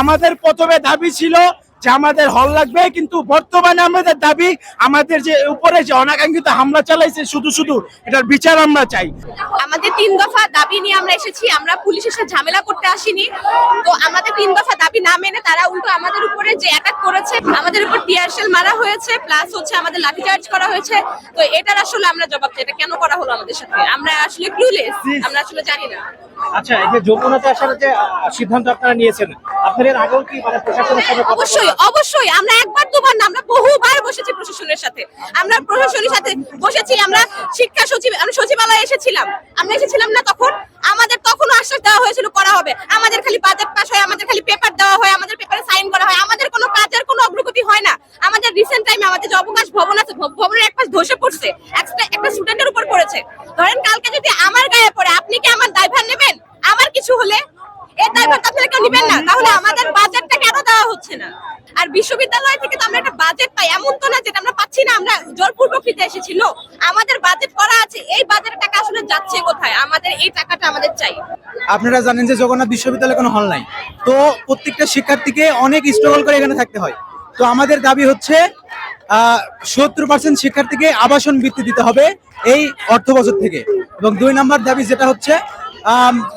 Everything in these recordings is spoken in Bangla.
আমাদের প্রথমে দাবি ছিল যে আমাদের হল লাগবে কিন্তু বর্তমানে আমাদের দাবি আমাদের যে উপরে যে অনাকাঙ্ক্ষিত হামলা চালাইছে শুধু শুধু এটার বিচার আমরা চাই। আমাদের তিন দফা দাবি নিয়ে আমরা এসেছি আমরা পুলিশের সাথে ঝামেলা করতে আসিনি। তো আমাদের তিন দফা দাবি না মেনে তারা উল্টো আমাদের উপরে যে অ্যাটাক করেছে আমাদের উপর টিয়ারশেল মারা হয়েছে প্লাস হচ্ছে আমাদের লাঠিচার্জ করা হয়েছে। তো এটার আসলে আমরা জবাব চাই এটা কেন করা হলো আমাদের সাথে? আমরা আসলে ক্লুলেস আমরা আসলে জানি না। আচ্ছা এই যে যমুনাতে আসার যে সিদ্ধান্ত আপনারা নিয়েছেন আপনাদের আগেও কি মানে প্রশাসনের সাথে কথা অবশ্যই অবশ্যই। আমরা একবার, দুবার না, আমরা বহুবার বসেছি প্রশাসনের সাথে। আমরা প্রশাসনের সাথে বসেছি, আমরা শিক্ষা সচিব, আমরা সচিবালয়ে এসেছিলাম। আমরা এসেছিলাম না তখন। আমাদের তখনও আশ্বাস দেওয়া হয়েছিল, করা হবে। আমাদের খালি বাজেট পাস হয়, আমাদের খালি পেপার দেওয়া হয়, আমাদের পেপারে সাইন করা হয়। আমাদের কোনো কাজের কোনো অগ্রগতি হয় না। আমাদের রিসেন্ট টাইমে আমাদের যে অবকাশ ভবন আছে ভবনের এক পাশ ধসে পড়ছে। একটা একটা স্টুডেন্টের উপর পড়েছে। ধরেন কালকে যদি আমার গায়ে পড়ে, আপনি কি আমার দায়ভার নেবেন? আমার কিছু হলে? এই দায়ভার আপনারা কেউ নিবেন না তাহলে আমাদের বাজেটটা কেন দেওয়া হচ্ছে না। আর বিশ্ববিদ্যালয় থেকে তো আমরা একটা বাজেট পাই, এমন তো না যেটা আমরা পাচ্ছি না, আমরা জোরপূর্বক নিতে এসেছিল আমাদের বাজেট করা আছে, এই বাজেটের টাকা আসলে যাচ্ছে কোথায়? আমাদের এই টাকাটা আমাদের চাই। আপনারা জানেন যে জগন্নাথ বিশ্ববিদ্যালয়ে কোনো হল নাই। তো প্রত্যেকটা শিক্ষার্থীকে অনেক স্ট্রাগল করে এখানে থাকতে হয়। তো আমাদের দাবি হচ্ছে সত্তর পার্সেন্ট শিক্ষার্থীকে আবাসন বৃত্তি দিতে হবে এই অর্থ বছর থেকে। এবং দুই নম্বর দাবি যেটা হচ্ছে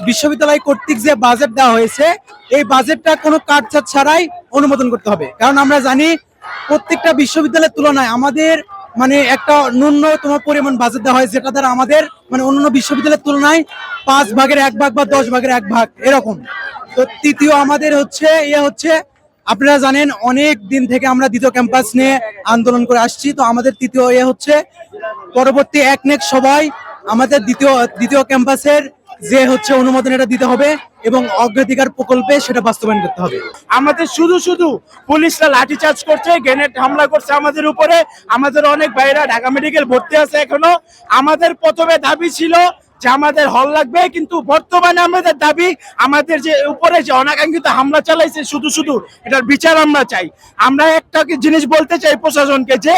বিশ্ববিদ্যালয় কর্তৃক যে বাজেট দেওয়া হয়েছে, এই বাজেটটা কোনো কাটছাট ছাড়াই অনুমোদন করতে হবে। কারণ আমরা জানি প্রত্যেকটা বিশ্ববিদ্যালয়ের তুলনায় আমাদের মানে একটা ন্যূনতম পরিমাণ বাজেট দেওয়া হয়, যেটা দ্বারা আমাদের মানে অন্যান্য বিশ্ববিদ্যালয়ের তুলনায় পাঁচ ভাগের এক ভাগ বা দশ ভাগের এক ভাগ এরকম। তো তৃতীয় আমাদের হচ্ছে ইয়ে হচ্ছে, আপনারা জানেন অনেক দিন থেকে আমরা দ্বিতীয় ক্যাম্পাস নিয়ে আন্দোলন করে আসছি। তো আমাদের তৃতীয় ইয়ে হচ্ছে, পরবর্তী এক নেক সবাই আমাদের দ্বিতীয় দ্বিতীয় ক্যাম্পাসের যে হচ্ছে অনুমোদন এটা দিতে হবে এবং অগ্রাধিকার প্রকল্পে সেটা বাস্তবায়ন করতে হবে। আমাদের শুধু শুধু পুলিশরা লাঠিচার্জ করছে, গ্রেনেড হামলা করছে আমাদের উপরে। আমাদের অনেক ভাইরা ঢাকা মেডিকেল ভর্তি আছে এখনও। আমাদের প্রথমে দাবি ছিল যে আমাদের হল লাগবে, কিন্তু বর্তমানে আমাদের দাবি আমাদের যে উপরে যে অনাকাঙ্ক্ষিত হামলা চালাইছে, শুধু শুধু এটার বিচার আমরা চাই। আমরা একটা জিনিস বলতে চাই প্রশাসনকে যে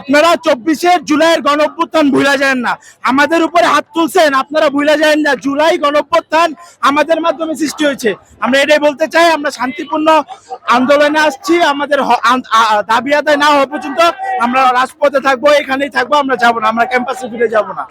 আপনারা চব্বিশে জুলাইয়ের গণঅভ্যুত্থান ভুলে যান না। আমাদের উপরে হাত তুলছেন, আপনারা ভুলে যান না। জুলাই গণঅভ্যুত্থান আমাদের মাধ্যমে সৃষ্টি হয়েছে। আমরা এটাই বলতে চাই, আমরা শান্তিপূর্ণ আন্দোলনে আসছি, আমাদের দাবি আদায় না হওয়া পর্যন্ত আমরা রাজপথে থাকব, এখানেই থাকব, আমরা যাব না, আমরা ক্যাম্পাসে ফিরে যাব না।